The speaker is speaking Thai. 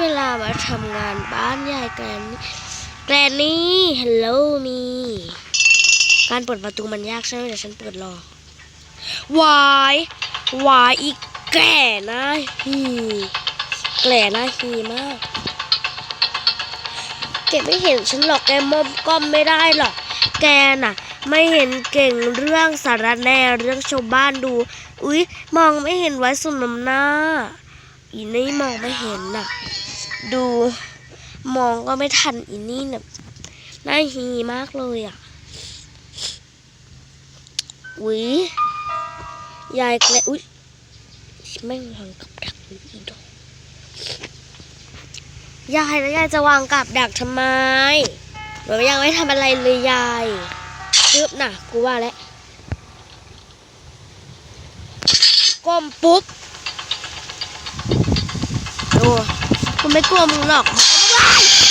เวลามาทำงานบ้านยายแกรนี่แกรนนี่ฮัลโหลมี การเปิดประตูมันยากใช่ไหมเดี๋ยวฉันเปิดรอวายวายอีกแก่นะฮีแก่นะฮีมากแกไม่เห็นฉันหรอกแกมอมก้มไม่ได้หรอกแกน่ะ ไม่เห็นเก่งเรื่องสารแน่เรื่องชาวบ้านดู อุ๊ย มองไม่เห็นไว้สุนน้ำหน้า อีนี่มองไม่เห็นน่ะ ดูมองก็ไม่ทันอีนี่น่ะน่าฮีมากเลยอะอุ๊ยยายแกลอุ๊ยแม่งวางกับดักอีดอกยายแล้วยายจะวางกับดักทำไมหนูยังไม่ทำอะไรเลยยายซึบน่ะกูว่าแล้วก้มปุ๊บดู กูไม่กลัวมึงหรอกมึงก็ไม่ได้